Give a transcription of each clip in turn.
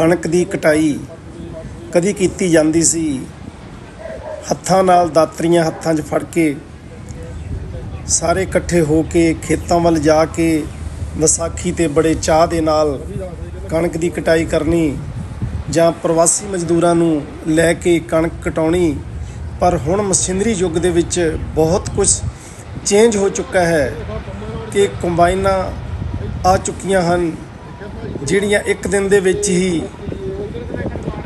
ਕਣਕ ਦੀ ਕਟਾਈ ਕਦੀ ਕੀਤੀ ਜਾਂਦੀ ਸੀ। ਹੱਥਾਂ ਨਾਲ ਦਾਤਰੀਆਂ ਹੱਥਾਂ 'ਚ ਫੜ ਕੇ ਸਾਰੇ ਇਕੱਠੇ ਹੋ ਕੇ ਖੇਤਾਂ ਵੱਲ ਜਾ ਕੇ ਵਿਸਾਖੀ ਤੇ ਬੜੇ ਚਾਹ ਦੇ ਨਾਲ ਕਣਕ ਦੀ ਕਟਾਈ ਕਰਨੀ ਜਾਂ ਪ੍ਰਵਾਸੀ ਮਜ਼ਦੂਰਾਂ ਨੂੰ ਲੈ ਕੇ ਕਣਕ ਕਟਾਉਣੀ, ਪਰ ਹੁਣ ਮਸ਼ੀਨਰੀ ਯੁੱਗ ਦੇ ਵਿੱਚ ਬਹੁਤ ਕੁਝ ਚੇਂਜ ਹੋ ਚੁੱਕਾ ਹੈ ਕਿ ਕੰਬਾਈਨਾਂ ਆ ਚੁੱਕੀਆਂ ਹਨ। ਜਿਹੜੀਆਂ ਇੱਕ ਦਿਨ ਦੇ ਵਿੱਚ ਹੀ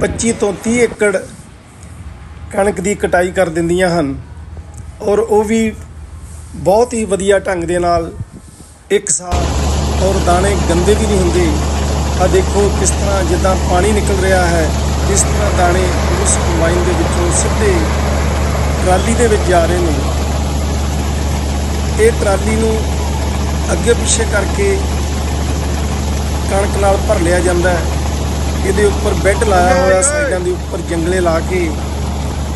25 ਤੋਂ 30 ਏਕੜ ਕਣਕ ਦੀ ਕਟਾਈ ਕਰ ਦਿੰਦੀਆਂ ਹਨ ਔਰ ਉਹ ਵੀ ਬਹੁਤ ਹੀ ਵਧੀਆ ਢੰਗ ਦੇ ਨਾਲ ਇੱਕ ਸਾਲ ਔਰ ਦਾਣੇ ਗੰਦੇ ਵੀ ਨਹੀਂ ਹੁੰਦੇ। ਆ ਦੇਖੋ ਕਿਸ ਤਰ੍ਹਾਂ ਜਿੱਦਾਂ ਪਾਣੀ ਨਿਕਲ ਰਿਹਾ ਹੈ, ਇਸ ਤਰ੍ਹਾਂ ਦਾਣੇ ਉਸ ਕੰਬਾਈਨ ਦੇ ਵਿੱਚੋਂ ਸਿੱਧੇ ਟਰਾਲੀ ਦੇ ਵਿੱਚ ਜਾ ਰਹੇ ਨੇ। ਇਹ ਟਰਾਲੀ ਨੂੰ ਅੱਗੇ ਪਿੱਛੇ ਕਰਕੇ ਕਣਕ ਨਾਲ ਭਰ ਲਿਆ ਜਾਂਦਾ ਹੈ। ਇਹਦੇ ਉੱਪਰ ਬੈੱਡ ਲਾਇਆ ਹੋਇਆ, ਸਾਈਡਾਂ ਦੇ ਉੱਪਰ ਜੰਗਲੇ ਲਾ ਕੇ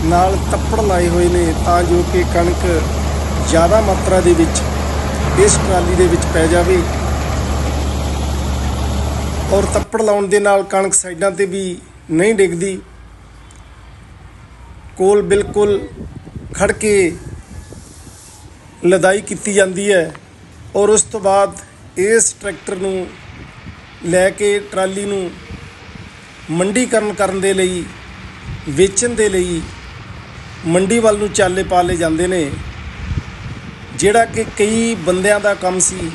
ਨਾਲ ਤੱਪੜ ਲਾਏ ਹੋਏ ਨੇ ਤਾਂ ਜੋ ਕਿ ਕਣਕ ਜ਼ਿਆਦਾ ਮਾਤਰਾ ਦੇ ਵਿੱਚ ਇਸ ਟਰਾਲੀ ਦੇ ਵਿੱਚ ਪੈ ਜਾਵੇ। ਔਰ ਤੱਪੜ ਲਾਉਣ ਦੇ ਨਾਲ ਕਣਕ ਸਾਈਡਾਂ ਤੇ ਵੀ ਨਹੀਂ ਡਿੱਗਦੀ। ਕੋਲ ਬਿਲਕੁਲ ਖੜ ਕੇ ਲਦਾਈ ਕੀਤੀ ਜਾਂਦੀ ਹੈ। ਔਰ ਉਸ ਤੋਂ ਬਾਅਦ ਇਸ ਟਰੈਕਟਰ ਨੂੰ ਲੈ ਕੇ ਟਰਾਲੀ ਨੂੰ ਮੰਡੀਕਰਨ ਕਰਨ ਦੇ ਲਈ, ਵੇਚਣ ਦੇ ਲਈ ਮੰਡੀ ਵੱਲ ਨੂੰ ਚਾਲੇ ਪਾ ਲਏ ਜਾਂਦੇ ਨੇ। ਜਿਹੜਾ ਕਿ ਕਈ ਬੰਦਿਆਂ ਦਾ ਕੰਮ ਸੀ,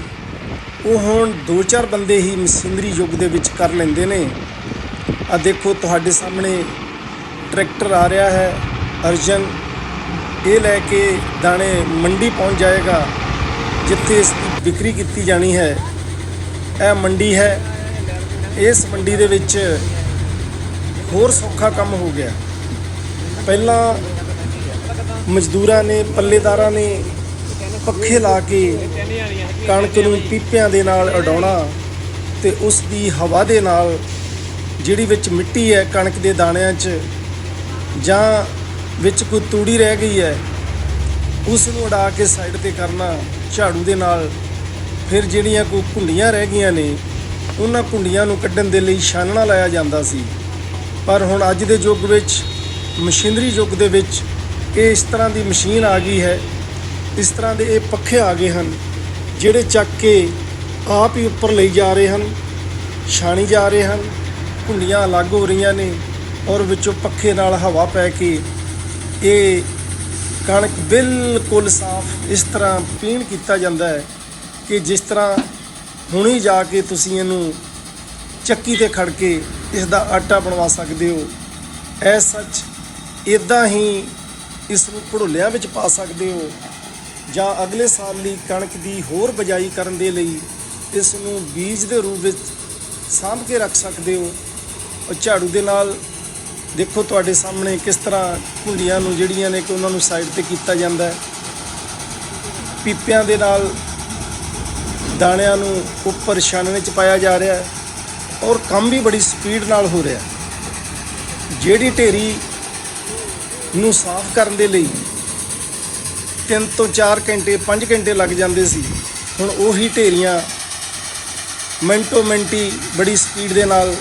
ਉਹ ਹੁਣ 2-4 ਬੰਦੇ ਹੀ ਮਸ਼ੀਨਰੀ ਯੁੱਗ ਦੇ ਵਿੱਚ ਕਰ ਲੈਂਦੇ ਨੇ। ਆ ਦੇਖੋ ਤੁਹਾਡੇ ਸਾਹਮਣੇ ਟਰੈਕਟਰ ਆ ਰਿਹਾ ਹੈ, ਅਰਜਨ। ਇਹ ਲੈ ਕੇ ਦਾਣੇ ਮੰਡੀ ਪਹੁੰਚ ਜਾਏਗਾ, ਜਿੱਥੇ ਇਸ ਦੀ ਵਿਕਰੀ ਕੀਤੀ ਜਾਣੀ ਹੈ। ਇਹ ਮੰਡੀ ਹੈ ਇਸ ਮੰਡੀ ਦੇ ਵਿੱਚ ਹੋਰ ਸੌਖਾ ਕੰਮ ਹੋ ਗਿਆ। ਪਹਿਲਾਂ ਮਜ਼ਦੂਰਾਂ ਨੇ, ਪੱਲੇਦਾਰਾਂ ਨੇ ਪੱਖੇ ਲਾ ਕੇ ਕਣਕ ਨੂੰ ਪੀਪਿਆਂ ਦੇ ਨਾਲ ਉਡਾਉਣਾ ਤੇ ਉਸ ਦੀ ਹਵਾ ਦੇ ਨਾਲ ਜਿਹੜੀ ਵਿੱਚ ਮਿੱਟੀ ਹੈ ਕਣਕ ਦੇ ਦਾਣਿਆਂ 'ਚ ਜਾਂ ਵਿੱਚ ਕੋਈ ਤੂੜੀ ਰਹਿ ਗਈ ਹੈ, ਉਸ ਨੂੰ ਉਡਾ ਕੇ ਸਾਈਡ ਤੇ ਕਰਨਾ, ਝਾੜੂ ਦੇ ਨਾਲ ਫਿਰ ਜਿਹੜੀਆਂ ਕੋਈ ਭੁੰਡੀਆਂ ਰਹਿ ਗਈਆਂ ਨੇ ਉਹਨਾਂ ਕੁੰਡੀਆਂ ਨੂੰ ਕੱਢਣ ਦੇ ਲਈ ਛਾਨਣਾ ਲਾਇਆ ਜਾਂਦਾ ਸੀ। ਪਰ ਹੁਣ ਅੱਜ ਦੇ ਯੁੱਗ ਵਿੱਚ, ਮਸ਼ੀਨਰੀ ਯੁੱਗ ਦੇ ਵਿੱਚ ਇਹ ਇਸ ਤਰ੍ਹਾਂ ਦੀ ਮਸ਼ੀਨ ਆ ਗਈ ਹੈ। ਇਸ ਤਰ੍ਹਾਂ ਦੇ ਇਹ ਪੱਖੇ ਆ ਗਏ ਹਨ, ਜਿਹੜੇ ਚੱਕ ਕੇ ਆਪ ਹੀ ਉੱਪਰ ਲਈ ਜਾ ਰਹੇ ਹਨ, ਛਾਣੀ ਜਾ ਰਹੇ ਹਨ, ਕੁੰਡੀਆਂ ਅਲੱਗ ਹੋ ਰਹੀਆਂ ਨੇ ਔਰ ਵਿੱਚੋਂ ਪੱਖੇ ਨਾਲ ਹਵਾ ਪੈ ਕੇ ਇਹ ਕਣਕ ਬਿਲਕੁਲ ਸਾਫ਼ ਇਸ ਤਰ੍ਹਾਂ ਪੀਣ ਕੀਤਾ ਜਾਂਦਾ ਹੈ ਕਿ ਜਿਸ ਤਰ੍ਹਾਂ ਹੁਣੀ ਜਾ ਕੇ ਤੁਸੀਂ ਇਹਨੂੰ ਚੱਕੀ ਤੇ ਖੜ ਕੇ ਇਸ ਦਾ ਆਟਾ ਬਣਵਾ ਸਕਦੇ ਹੋ। ਐ ਸੱਚ ਇਦਾਂ ਹੀ ਇਸ ਨੂੰ ਘੜੋਲਿਆਂ ਵਿੱਚ ਪਾ ਸਕਦੇ ਹੋ ਜਾਂ ਅਗਲੇ ਸਾਲ ਲਈ ਕਣਕ ਦੀ ਹੋਰ ਬਜਾਈ ਕਰਨ ਦੇ ਲਈ ਇਸ ਨੂੰ ਬੀਜ ਦੇ ਰੂਪ ਵਿੱਚ ਸਾਂਭ ਕੇ ਰੱਖ ਸਕਦੇ ਹੋ। ਉਹ ਝਾੜੂ ਦੇ ਨਾਲ ਦੇਖੋ ਤੁਹਾਡੇ ਸਾਹਮਣੇ ਕਿਸ ਤਰ੍ਹਾਂ ਕੁੰਡੀਆਂ ਨੂੰ ਜਿਹੜੀਆਂ ਨੇ ਕਿ ਉਹਨਾਂ ਨੂੰ ਸਾਈਡ ਤੇ ਕੀਤਾ ਜਾਂਦਾ ਹੈ। ਪੀਪਿਆਂ ਦੇ ਨਾਲ ਦਾਣਿਆਂ ਨੂੰ ਉੱਪਰ ਛਾਨਣੇ ਚ ਪਾਇਆ ਜਾ ਰਿਹਾ ਹੈ ਔਰ ਕੰਮ ਵੀ ਬੜੀ ਸਪੀਡ ਨਾਲ ਹੋ ਰਿਹਾ ਜਿਹੜੀ ਢੇਰੀ ਨੂੰ ਸਾਫ਼ ਕਰਨ ਦੇ ਲਈ 3 ਤੋਂ 4 ਘੰਟੇ 5 ਘੰਟੇ ਲੱਗ ਜਾਂਦੇ ਸੀ, ਹੁਣ ਉਹੀ ਢੇਰੀਆਂ ਮਿੰਟੋ ਮਿੰਟੀ ਬੜੀ ਸਪੀਡ ਦੇ ਨਾਲ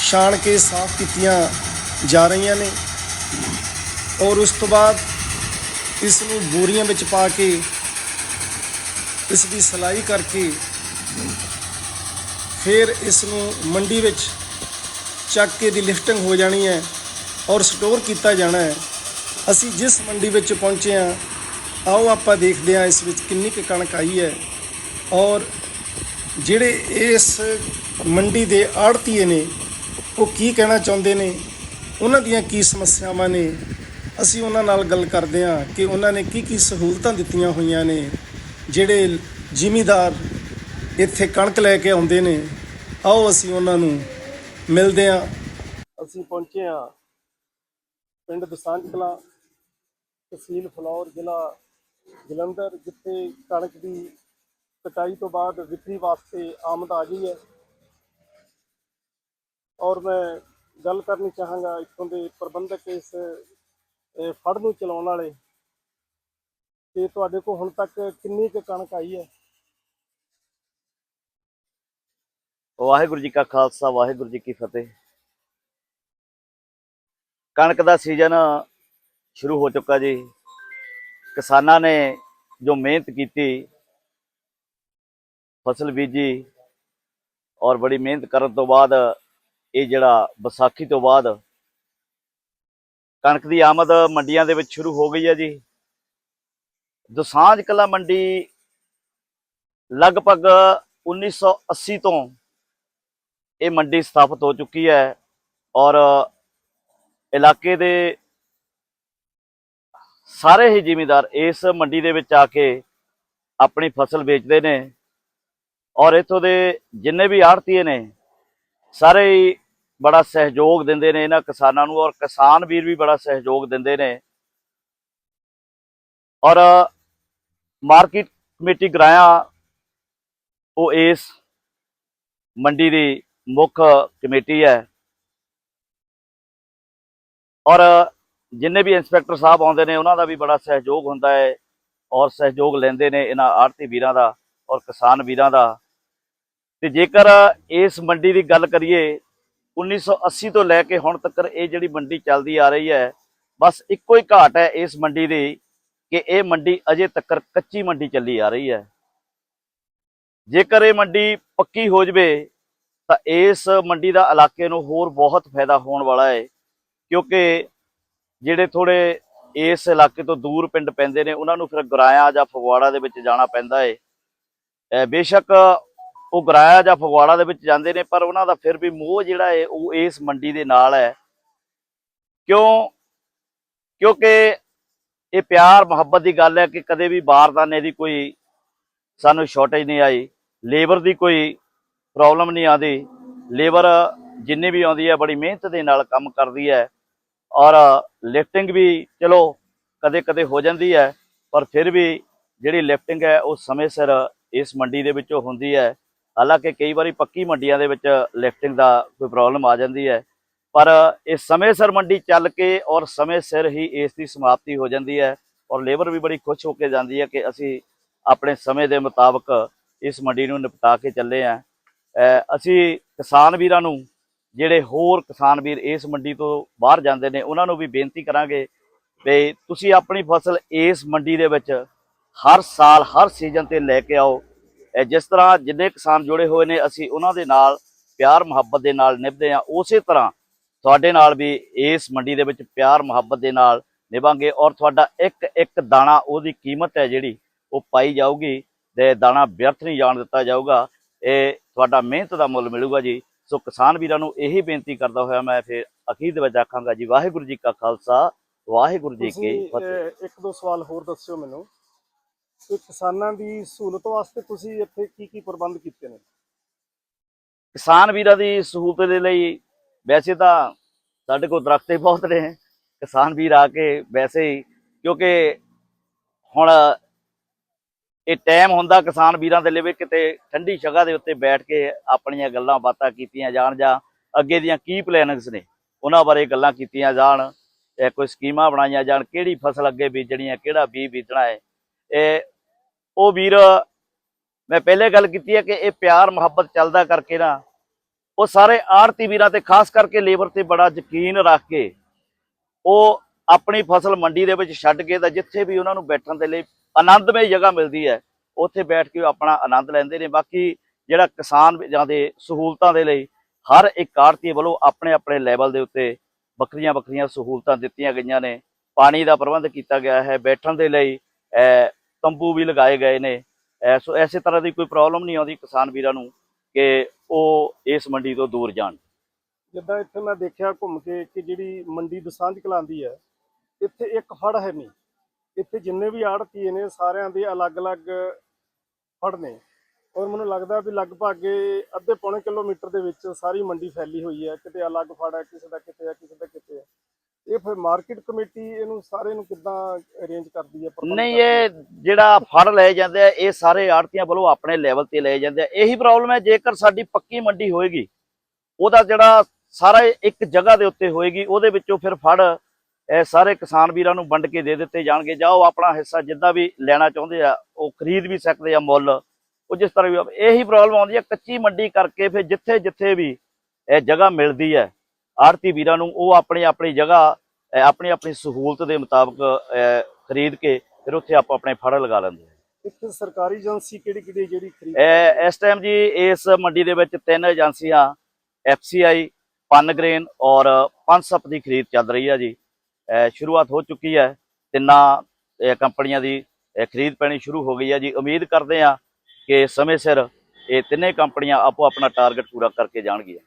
ਛਾਣ ਕੇ ਸਾਫ਼ ਕੀਤੀਆਂ ਜਾ ਰਹੀਆਂ ਨੇ ਔਰ ਉਸ ਤੋਂ ਬਾਅਦ ਇਸ ਨੂੰ ਬੋਰੀਆਂ ਵਿੱਚ ਪਾ ਕੇ ਇਸ ਦੀ ਸਲਾਈ ਕਰਕੇ ਫਿਰ ਇਸ ਨੂੰ ਮੰਡੀ ਵਿੱਚ ਚੱਕ ਕੇ ਦੀ ਲਿਫਟਿੰਗ ਹੋ ਜਾਣੀ ਹੈ ਔਰ ਸਟੋਰ ਕੀਤਾ ਜਾਣਾ ਹੈ। ਅਸੀਂ ਜਿਸ ਮੰਡੀ ਵਿੱਚ ਪਹੁੰਚੇ ਹਾਂ, ਆਓ ਆਪਾਂ ਦੇਖਦੇ ਹਾਂ ਇਸ ਵਿੱਚ ਕਿੰਨੀ ਕੁ ਕਣਕ ਆਈ ਹੈ ਔਰ ਜਿਹੜੇ ਇਸ ਮੰਡੀ ਦੇ ਆੜਤੀਏ ਨੇ, ਉਹ ਕੀ ਕਹਿਣਾ ਚਾਹੁੰਦੇ ਨੇ? ਉਹਨਾਂ ਦੀਆਂ ਕੀ ਸਮੱਸਿਆਵਾਂ ਨੇ? ਅਸੀਂ ਉਹਨਾਂ ਨਾਲ ਗੱਲ ਕਰਦੇ ਹਾਂ ਕਿ ਉਹਨਾਂ ਨੇ ਕੀ ਕੀ ਸਹੂਲਤਾਂ ਦਿੱਤੀਆਂ ਹੋਈਆਂ ਨੇ? ਜਿਹੜੇ ਜ਼ਿਮੀਦਾਰ ਇੱਥੇ ਕਣਕ ਲੈ ਕੇ ਆਉਂਦੇ ਨੇ, ਆਓ ਅਸੀਂ ਉਹਨਾਂ ਨੂੰ ਮਿਲਦੇ ਹਾਂ। ਅਸੀਂ ਪਹੁੰਚੇ ਹਾਂ ਪਿੰਡ ਦਸਾਂਝ ਕਲਾਂ, ਤਹਿਸੀਲ ਫਲੌਰ, ਜ਼ਿਲ੍ਹਾ ਜਲੰਧਰ, ਜਿੱਥੇ ਕਣਕ ਦੀ ਕਟਾਈ ਤੋਂ ਬਾਅਦ ਵਿਕਰੀ ਵਾਸਤੇ ਆਮਦ ਆ ਗਈ ਹੈ। ਔਰ ਮੈਂ ਗੱਲ ਕਰਨੀ ਚਾਹਾਂਗਾ ਇੱਥੋਂ ਦੇ ਪ੍ਰਬੰਧਕ ਇਸ ਫੜ ਨੂੰ ਚਲਾਉਣ ਵਾਲੇ ਤੇ ਤੁਹਾਡੇ ਕੋਲ ਹੁਣ ਤੱਕ ਕਿੰਨੀ ਕੁ ਕਣਕ ਆਈ ਹੈ? ਵਾਹਿਗੁਰੂ ਜੀ ਕਾ ਖਾਲਸਾ, ਵਾਹਿਗੁਰੂ ਜੀ ਕੀ ਫਤਿਹ। ਕਣਕ ਦਾ ਸੀਜ਼ਨ ਸ਼ੁਰੂ ਹੋ ਚੁੱਕਾ ਜੀ। ਕਿਸਾਨਾਂ ਨੇ ਜੋ ਮਿਹਨਤ ਕੀਤੀ, ਫਸਲ ਬੀਜੀ ਔਰ ਬੜੀ ਮਿਹਨਤ ਕਰਨ ਤੋਂ ਬਾਅਦ ਇਹ ਜਿਹੜਾ ਵਿਸਾਖੀ ਤੋਂ ਬਾਅਦ ਕਣਕ ਦੀ ਆਮਦ ਮੰਡੀਆਂ ਦੇ ਵਿੱਚ ਸ਼ੁਰੂ ਹੋ ਗਈ ਹੈ ਜੀ। ਦੁਸਾਂਝ ਕਲਾ ਮੰਡੀ ਲਗਭਗ 1980 ਤੋਂ ਇਹ ਮੰਡੀ ਸਥਾਪਿਤ ਹੋ ਚੁੱਕੀ ਹੈ ਔਰ ਇਲਾਕੇ ਦੇ ਸਾਰੇ ਹੀ ਜ਼ਿਮੀਦਾਰ ਇਸ ਮੰਡੀ ਦੇ ਵਿੱਚ ਆ ਕੇ ਆਪਣੀ ਫਸਲ ਵੇਚਦੇ ਨੇ ਔਰ ਇਥੋਂ ਦੇ ਜਿੰਨੇ ਵੀ ਆੜਤੀਏ ਨੇ, ਸਾਰੇ ਹੀ ਬੜਾ ਸਹਿਯੋਗ ਦਿੰਦੇ ਨੇ ਇਹਨਾਂ ਕਿਸਾਨਾਂ ਨੂੰ ਔਰ ਕਿਸਾਨ ਵੀਰ ਵੀ ਬੜਾ ਸਹਿਯੋਗ ਦਿੰਦੇ ਨੇ। ਔਰ ਮਾਰਕੀਟ ਕਮੇਟੀ ਗਰਾਇਆ ਉਹ ਇਸ ਮੰਡੀ ਦੀ ਮੁੱਖ ਕਮੇਟੀ ਹੈ। ਔਰ ਜਿੰਨੇ ਵੀ ਇੰਸਪੈਕਟਰ ਸਾਹਿਬ ਆਉਂਦੇ ਨੇ, ਉਹਨਾਂ ਦਾ ਵੀ ਬੜਾ ਸਹਿਯੋਗ ਹੁੰਦਾ ਹੈ ਔਰ ਸਹਿਯੋਗ ਲੈਂਦੇ ਨੇ ਇਹਨਾਂ ਆੜਤੀ ਵੀਰਾਂ ਦਾ ਔਰ ਕਿਸਾਨ ਵੀਰਾਂ ਦਾ। ਤੇ ਜੇਕਰ ਇਸ ਮੰਡੀ ਦੀ ਗੱਲ ਕਰੀਏ 1980 ਤੋਂ ਲੈ ਕੇ ਹੁਣ ਤੱਕ ਇਹ ਜਿਹੜੀ ਮੰਡੀ ਚੱਲਦੀ ਆ ਰਹੀ ਹੈ, ਬਸ ਇੱਕੋ ਹੀ ਘਾਟ ਹੈ ਇਸ ਮੰਡੀ ਦੀ ਕਿ ਇਹ ਮੰਡੀ ਅਜੇ ਤੱਕ ਕੱਚੀ ਮੰਡੀ ਚੱਲੀ ਆ ਰਹੀ ਹੈ। ਜੇਕਰ ਇਹ ਮੰਡੀ ਪੱਕੀ ਹੋ ਜਵੇ, ਤਾਂ ਇਸ ਮੰਡੀ ਦਾ ਇਲਾਕੇ ਨੂੰ ਹੋਰ ਬਹੁਤ ਫਾਇਦਾ ਹੋਣ ਵਾਲਾ ਹੈ, ਕਿਉਂਕਿ ਜਿਹੜੇ ਥੋੜੇ ਇਸ ਇਲਾਕੇ ਤੋਂ ਦੂਰ ਪਿੰਡ ਪੈਂਦੇ ਨੇ, ਉਹਨਾਂ ਨੂੰ ਫਿਰ ਗਰਾਇਆ ਜਾਂ ਫਗਵਾੜਾ ਦੇ ਵਿੱਚ ਜਾਣਾ ਪੈਂਦਾ ਹੈ। ਬੇਸ਼ੱਕ ਉਹ ਗਰਾਇਆ ਜਾਂ ਫਗਵਾੜਾ ਦੇ ਵਿੱਚ ਜਾਂਦੇ ਨੇ, ਪਰ ਉਹਨਾਂ ਦਾ ਫਿਰ ਵੀ ਮੋਹ ਜਿਹੜਾ ਹੈ, ਉਹ ਇਸ ਮੰਡੀ ਦੇ ਨਾਲ ਹੈ। ਕਿਉਂ? ਕਿਉਂਕਿ ਇਹ ਪਿਆਰ, ਮੁਹੱਬਤ ਦੀ ਗੱਲ ਹੈ ਕਿ ਕਦੇ ਵੀ ਬਾਰਦਾਨੇ ਦੀ ਕੋਈ ਸਾਨੂੰ ਸ਼ਾਰਟੇਜ ਨਹੀਂ ਆਈ ਲੇਬਰ ਦੀ ਕੋਈ ਪ੍ਰੋਬਲਮ ਨਹੀਂ ਆਉਂਦੀ ਲੇਬਰ ਜਿੰਨੀ ਵੀ ਆਉਂਦੀ ਹੈ ਬੜੀ ਮਿਹਨਤ ਦੇ ਨਾਲ ਕੰਮ ਕਰਦੀ ਹੈ ਔਰ ਲਿਫਟਿੰਗ ਵੀ ਚਲੋ ਕਦੇ ਕਦੇ ਹੋ ਜਾਂਦੀ ਹੈ, ਪਰ ਫਿਰ ਵੀ ਜਿਹੜੀ ਲਿਫਟਿੰਗ ਹੈ ਉਹ ਸਮੇਂ ਸਿਰ ਇਸ ਮੰਡੀ ਦੇ ਵਿੱਚੋਂ ਹੁੰਦੀ ਹੈ। ਹਾਲਾਂਕਿ ਕਈ ਵਾਰੀ ਪੱਕੀ ਮੰਡੀਆਂ ਦੇ ਵਿੱਚ ਲਿਫਟਿੰਗ ਦਾ ਕੋਈ ਪ੍ਰੋਬਲਮ ਆ ਜਾਂਦੀ ਹੈ। ਪਰ ਇਹ ਸਮੇਂ ਸਿਰ ਮੰਡੀ ਚੱਲ ਕੇ ਔਰ ਸਮੇਂ ਸਿਰ ਹੀ ਇਸ ਦੀ ਸਮਾਪਤੀ ਹੋ ਜਾਂਦੀ ਹੈ ਔਰ ਲੇਬਰ ਵੀ ਬੜੀ ਖੁਸ਼ ਹੋ ਕੇ ਜਾਂਦੀ ਹੈ ਕਿ ਅਸੀਂ ਆਪਣੇ ਸਮੇਂ ਦੇ ਮੁਤਾਬਕ ਇਸ ਮੰਡੀ ਨੂੰ ਨਿਪਟਾ ਕੇ ਚੱਲੇ ਆ ਅਸੀਂ ਕਿਸਾਨ ਵੀਰਾਂ ਨੂੰ, ਜਿਹੜੇ ਹੋਰ ਕਿਸਾਨ ਵੀਰ ਇਸ ਮੰਡੀ ਤੋਂ ਬਾਹਰ ਜਾਂਦੇ ਨੇ, ਉਹਨਾਂ ਨੂੰ ਵੀ ਬੇਨਤੀ ਕਰਾਂਗੇ ਵੀ ਤੁਸੀਂ ਆਪਣੀ ਫਸਲ ਇਸ ਮੰਡੀ ਦੇ ਵਿੱਚ ਹਰ ਸਾਲ, ਹਰ ਸੀਜ਼ਨ ਤੇ ਲੈ ਕੇ ਆਓ। ਜਿਸ ਤਰ੍ਹਾਂ ਜਿੰਨੇ ਕਿਸਾਨ ਜੁੜੇ ਹੋਏ ਨੇ, ਅਸੀਂ ਉਹਨਾਂ ਦੇ ਨਾਲ ਪਿਆਰ ਮੁਹੱਬਤ ਦੇ ਨਾਲ ਨਿਭਦੇ ਆ ਉਸੇ ਤਰ੍ਹਾਂ ਤੁਹਾਡੇ ਨਾਲ ਵੀ ਇਸ ਮੰਡੀ ਦੇ ਵਿੱਚ ਪਿਆਰ ਮੁਹੱਬਤ ਦੇ ਨਾਲ ਨਿਭਾਂਗੇ ਔਰ ਤੁਹਾਡਾ ਇੱਕ ਇੱਕ ਦਾਣਾ ਉਹਦੀ ਕੀਮਤ ਹੈ ਜਿਹੜੀ ਉਹ ਪਾਈ ਜਾਊਗੀ ਤੇ ਦਾਣਾ ਵਿਅਰਥ ਨਹੀਂ ਜਾਣ ਦਿੱਤਾ ਜਾਊਗਾ। ਇਹ ਤੁਹਾਡਾ ਮਿਹਨਤ ਦਾ ਮੁੱਲ ਮਿਲੂਗਾ ਜੀ। ਸੋ ਕਿਸਾਨ ਵੀਰਾਂ ਨੂੰ ਇਹੀ ਬੇਨਤੀ ਕਰਦਾ ਹੋਇਆ ਮੈਂ ਫਿਰ ਅਖੀਰ ਦੇ ਵਿੱਚ ਆਖਾਂਗਾ ਜੀ। ਵਾਹਿਗੁਰੂ ਜੀ ਕਾ ਖਾਲਸਾ ਵਾਹਿਗੁਰੂ ਜੀ ਕੀ ਫਤਿਹ। ਇੱਕ ਦੋ ਸਵਾਲ ਹੋਰ ਦੱਸਿਓ ਮੈਨੂੰ। ਕਿ ਕਿਸਾਨਾਂ ਦੀ ਸਹੂਲਤ ਵਾਸਤੇ ਤੁਸੀਂ ਇੱਥੇ ਕੀ ਕੀ ਪ੍ਰਬੰਧ ਕੀਤੇ ਨੇ? ਕਿਸਾਨ ਵੀਰਾਂ ਦੀ ਸਹੂਲਤ ਦੇ ਲਈ ਵੈਸੇ ਤਾਂ ਸਾਡੇ ਕੋਲ ਦਰਖਤ ਹੀ ਬਹੁਤ ਨੇ। ਕਿਸਾਨ ਵੀਰ ਆ ਕੇ ਵੈਸੇ ਹੀ, ਕਿਉਂਕਿ ਹੁਣ ਇਹ ਟਾਈਮ ਹੁੰਦਾ ਕਿਸਾਨ ਵੀਰਾਂ ਦੇ ਲਈ ਵੀ ਕਿਤੇ ਠੰਡੀ ਜਗ੍ਹਾ ਦੇ ਉੱਤੇ ਬੈਠ ਕੇ ਆਪਣੀਆਂ ਗੱਲਾਂ ਬਾਤਾਂ ਕੀਤੀਆਂ ਜਾਣ ਜਾਂ ਅੱਗੇ ਦੀਆਂ ਕੀ ਪਲੈਨਿੰਗਸ ਨੇ, ਉਹਨਾਂ ਬਾਰੇ ਗੱਲਾਂ ਕੀਤੀਆਂ ਜਾਣ, ਇਹ ਕੋਈ ਸਕੀਮਾਂ ਬਣਾਈਆਂ ਜਾਣ, ਕਿਹੜੀ ਫਸਲ ਅੱਗੇ ਬੀਜਣੀ ਹੈ, ਕਿਹੜਾ ਬੀਜ ਬੀਜਣਾ ਹੈ। ਇਹ ਉਹ ਵੀਰ, ਮੈਂ ਪਹਿਲੇ ਗੱਲ ਕੀਤੀ ਹੈ ਕਿ ਇਹ ਪਿਆਰ ਮੁਹੱਬਤ ਚੱਲਦਾ ਕਰਕੇ ਨਾ ਉਹ ਸਾਰੇ ਆੜਤੀ ਵੀਰਾਂ ਤੇ ਖਾਸ ਕਰਕੇ ਲੇਬਰ ਤੇ ਬੜਾ ਯਕੀਨ ਰੱਖ ਕੇ ਉਹ ਆਪਣੀ ਫਸਲ ਮੰਡੀ ਦੇ ਵਿੱਚ ਛੱਡ ਕੇ ਤਾਂ ਜਿੱਥੇ ਵੀ ਉਹਨਾਂ ਨੂੰ ਬੈਠਣ ਦੇ ਲਈ ਆਨੰਦਮਈ ਜਗ੍ਹਾ ਮਿਲਦੀ ਹੈ ਉੱਥੇ ਬੈਠ ਕੇ ਉਹ ਆਪਣਾ ਆਨੰਦ ਲੈਂਦੇ ਨੇ। ਬਾਕੀ ਜਿਹੜਾ ਕਿਸਾਨ ਜਾਂ ਦੇ ਸਹੂਲਤਾਂ ਦੇ ਲਈ ਹਰ ਇੱਕ ਆੜਤੀ ਵੱਲੋਂ ਆਪਣੇ ਆਪਣੇ ਲੈਵਲ ਦੇ ਉੱਤੇ ਵੱਖਰੀਆਂ ਵੱਖਰੀਆਂ ਸਹੂਲਤਾਂ ਦਿੱਤੀਆਂ ਗਈਆਂ ਨੇ। ਪਾਣੀ ਦਾ ਪ੍ਰਬੰਧ ਕੀਤਾ ਗਿਆ ਹੈ ਬੈਠਣ ਦੇ ਲਈ ਅਹ, ਤੰਬੂ ਵੀ ਲਗਾਏ ਗਏ ਨੇ। ਸੋ ਐਸੇ ਤਰ੍ਹਾਂ ਦੀ ਕੋਈ ਪ੍ਰੋਬਲਮ ਨਹੀਂ ਆਉਂਦੀ ਕਿਸਾਨ ਵੀਰਾਂ ਨੂੰ ਕਿ ਉਹ ਇਸ ਮੰਡੀ ਤੋਂ ਦੂਰ ਜਾਣ। ਜਿੱਦਾਂ ਇੱਥੇ ਮੈਂ ਦੇਖਿਆ ਘੁੰਮ ਕੇ ਕਿ ਜਿਹੜੀ ਮੰਡੀ ਦਸਾਂਝ ਕਲਾਂਦੀ ਹੈ, ਇੱਥੇ ਇੱਕ ਫੜ ਹੈ ਨਹੀਂ। ਇੱਥੇ ਜਿੰਨੇ ਵੀ ਆੜਤੀਏ ਨੇ, ਸਾਰਿਆਂ ਦੇ ਅਲੱਗ-ਅਲੱਗ ਫੜ ਨੇ। ਔਰ ਮੈਨੂੰ ਲੱਗਦਾ ਵੀ ਲਗਭਗ ਅੱਧੇ ਪੌਣੇ ਕਿਲੋਮੀਟਰ ਦੇ ਵਿੱਚ ਸਾਰੀ ਮੰਡੀ ਫੈਲੀ ਹੋਈ ਹੈ। ਕਿਤੇ ਅਲੱਗ ਫੜ ਹੈ, ਕਿਸੇ ਦਾ ਕਿਤੇ ਹੈ, ਕਿਸੇ ਦਾ ਕਿਤੇ ਹੈ। ਇਹ ਫਿਰ ਮਾਰਕੀਟ ਕਮੇਟੀ ਇਹਨੂੰ ਸਾਰੇ ਨੂੰ ਕਿੱਦਾਂ ਅਰੇਂਜ ਕਰਦੀ ਹੈ ਪ੍ਰਬੰਧ ਨਹੀਂ? ਇਹ ਜਿਹੜਾ ਫੜ ਲਏ ਜਾਂਦੇ ਆ ਇਹ ਸਾਰੇ ਆੜਤੀਆਂ ਵੱਲੋਂ ਆਪਣੇ ਲੈਵਲ ਤੇ ਲਏ ਜਾਂਦੇ ਆ ਇਹੀ ਪ੍ਰੋਬਲਮ ਹੈ ਜੇਕਰ ਸਾਡੀ ਪੱਕੀ ਮੰਡੀ ਹੋਏਗੀ ਉਹਦਾ ਜਿਹੜਾ ਸਾਰਾ ਇੱਕ ਜਗ੍ਹਾ ਦੇ ਉੱਤੇ ਹੋਏਗੀ ਉਹਦੇ ਵਿੱਚੋਂ ਫਿਰ ਫੜ ਇਹ ਸਾਰੇ ਕਿਸਾਨ ਵੀਰਾਂ ਨੂੰ ਵੰਡ ਕੇ ਦੇ ਦਿੱਤੇ ਜਾਣਗੇ ਜਾਂ ਉਹ ਆਪਣਾ ਹਿੱਸਾ ਜਿੱਦਾਂ ਵੀ ਲੈਣਾ ਚਾਹੁੰਦੇ ਆ ਉਹ ਖਰੀਦ ਵੀ ਸਕਦੇ ਆ ਮੁੱਲ ਉਹ ਜਿਸ ਤਰ੍ਹਾਂ ਵੀ ਇਹੀ ਪ੍ਰੋਬਲਮ ਆਉਂਦੀ ਹੈ ਕੱਚੀ ਮੰਡੀ ਕਰਕੇ ਫਿਰ ਜਿੱਥੇ ਜਿੱਥੇ ਵੀ ਇਹ ਜਗ੍ਹਾ ਮਿਲਦੀ ਹੈ ਆੜਤੀ ਵੀਰਾਂ ਨੂੰ ਉਹ ਆਪਣੀ ਆਪਣੀ ਜਗ੍ਹਾ ਆਪਣੀ ਆਪਣੀ ਸਹੂਲਤ ਦੇ ਮੁਤਾਬਕ ਖਰੀਦ ਕੇ ਫਿਰ ਉੱਥੇ ਆਪੋ ਆਪਣੇ ਫੜ ਲਗਾ ਲੈਂਦੇ ਇੱਕ ਸਰਕਾਰੀ ਏਜੰਸੀ ਕਿਹੜੀ ਕਿਹੜੀ ਜਿਹੜੀ ਖਰੀਦ ਇਸ ਟਾਈਮ ਜੀ ਇਸ ਮੰਡੀ ਦੇ ਵਿੱਚ ਤਿੰਨ ਏਜੰਸੀਆਂ ਐਫਸੀਆਈ ਪਨਗ੍ਰੇਨ ਔਰ ਪੰਸਪ ਦੀ ਖਰੀਦ ਚੱਲ ਰਹੀ ਹੈ ਜੀ। ਸ਼ੁਰੂਆਤ ਹੋ ਚੁੱਕੀ ਹੈ। ਤਿੰਨਾਂ ਕੰਪਨੀਆਂ ਦੀ ਖਰੀਦ ਪੈਣੀ ਸ਼ੁਰੂ ਹੋ ਗਈ ਹੈ ਜੀ। ਉਮੀਦ ਕਰਦੇ ਹਾਂ ਕਿ ਸਮੇਂ ਸਿਰ ਇਹ ਤਿੰਨੇ ਕੰਪਨੀਆਂ ਆਪੋ ਆਪਣਾ ਟਾਰਗੇਟ ਪੂਰਾ ਕਰਕੇ ਜਾਣਗੀਆਂ।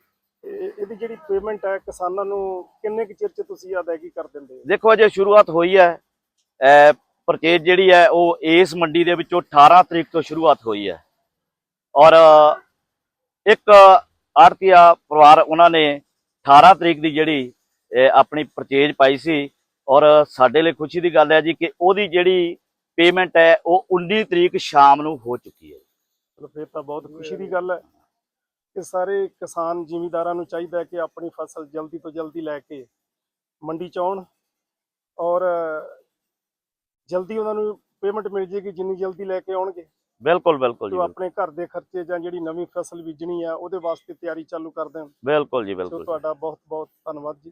ਇਹ- ਇਹਦੀ ਜਿਹੜੀ ਪੇਮੈਂਟ ਹੈ ਕਿਸਾਨਾਂ ਨੂੰ ਕਿੰਨੇ ਕੁ ਚਿਰ ਚ ਤੁਸੀਂ ਅਦਾਇਗੀ ਕਰ ਦਿੰਦੇ ਹੋ? ਦੇਖੋ ਅਜੇ ਸ਼ੁਰੂਆਤ ਹੋਈ ਹੈ। ਪਰਚੇਜ ਜਿਹੜੀ ਹੈ ਉਹ ਇਸ ਮੰਡੀ ਦੇ ਵਿੱਚੋਂ 18 ਤਰੀਕ ਤੋਂ ਸ਼ੁਰੂਆਤ ਹੋਈ ਹੈ। ਔਰ ਇੱਕ ਆੜਤੀਆ ਪਰਿਵਾਰ ਉਹਨਾਂ ਨੇ 18 ਤਰੀਕ ਦੀ ਜਿਹੜੀ ਆਪਣੀ ਪਰਚੇਜ ਪਾਈ ਸੀ। ਔਰ ਸਾਡੇ ਲਈ ਖੁਸ਼ੀ ਦੀ ਗੱਲ ਹੈ ਜੀ ਕਿ ਉਹਦੀ ਜਿਹੜੀ ਪੇਮੈਂਟ ਹੈ ਉਹ 19 ਤਰੀਕ ਸ਼ਾਮ ਨੂੰ ਹੋ ਚੁੱਕੀ ਹੈ। ਚਲੋ ਫਿਰ ਤਾਂ ਬਹੁਤ ਖੁਸ਼ੀ ਦੀ ਗੱਲ ਹੈ। ਕਿ ਸਾਰੇ ਕਿਸਾਨ ਜ਼ਿਮੀਂਦਾਰਾਂ ਨੂੰ ਚਾਹੀਦਾ ਹੈ ਕਿ ਆਪਣੀ ਫਸਲ ਜਲਦੀ ਤੋਂ ਜਲਦੀ ਲੈ ਕੇ ਮੰਡੀ ਚ ਆਉਣ ਔਰ ਜਲਦੀ ਉਹਨਾਂ ਨੂੰ ਪੇਮੈਂਟ ਮਿਲ ਜੇਗੀ ਜਿੰਨੀ ਜਲਦੀ ਲੈ ਕੇ ਆਉਣਗੇ। ਬਿਲਕੁਲ ਬਿਲਕੁਲ ਜੀ ਆਪਣੇ ਘਰ ਦੇ ਖਰਚੇ ਜਾਂ ਜਿਹੜੀ ਨਵੀਂ ਫਸਲ ਬੀਜਣੀ ਆ ਉਹਦੇ ਵਾਸਤੇ ਤਿਆਰੀ ਚਾਲੂ ਕਰ ਦੇਣ। ਬਿਲਕੁਲ ਜੀ ਬਿਲਕੁਲ ਤੁਹਾਡਾ ਬਹੁਤ ਬਹੁਤ ਧੰਨਵਾਦ ਜੀ।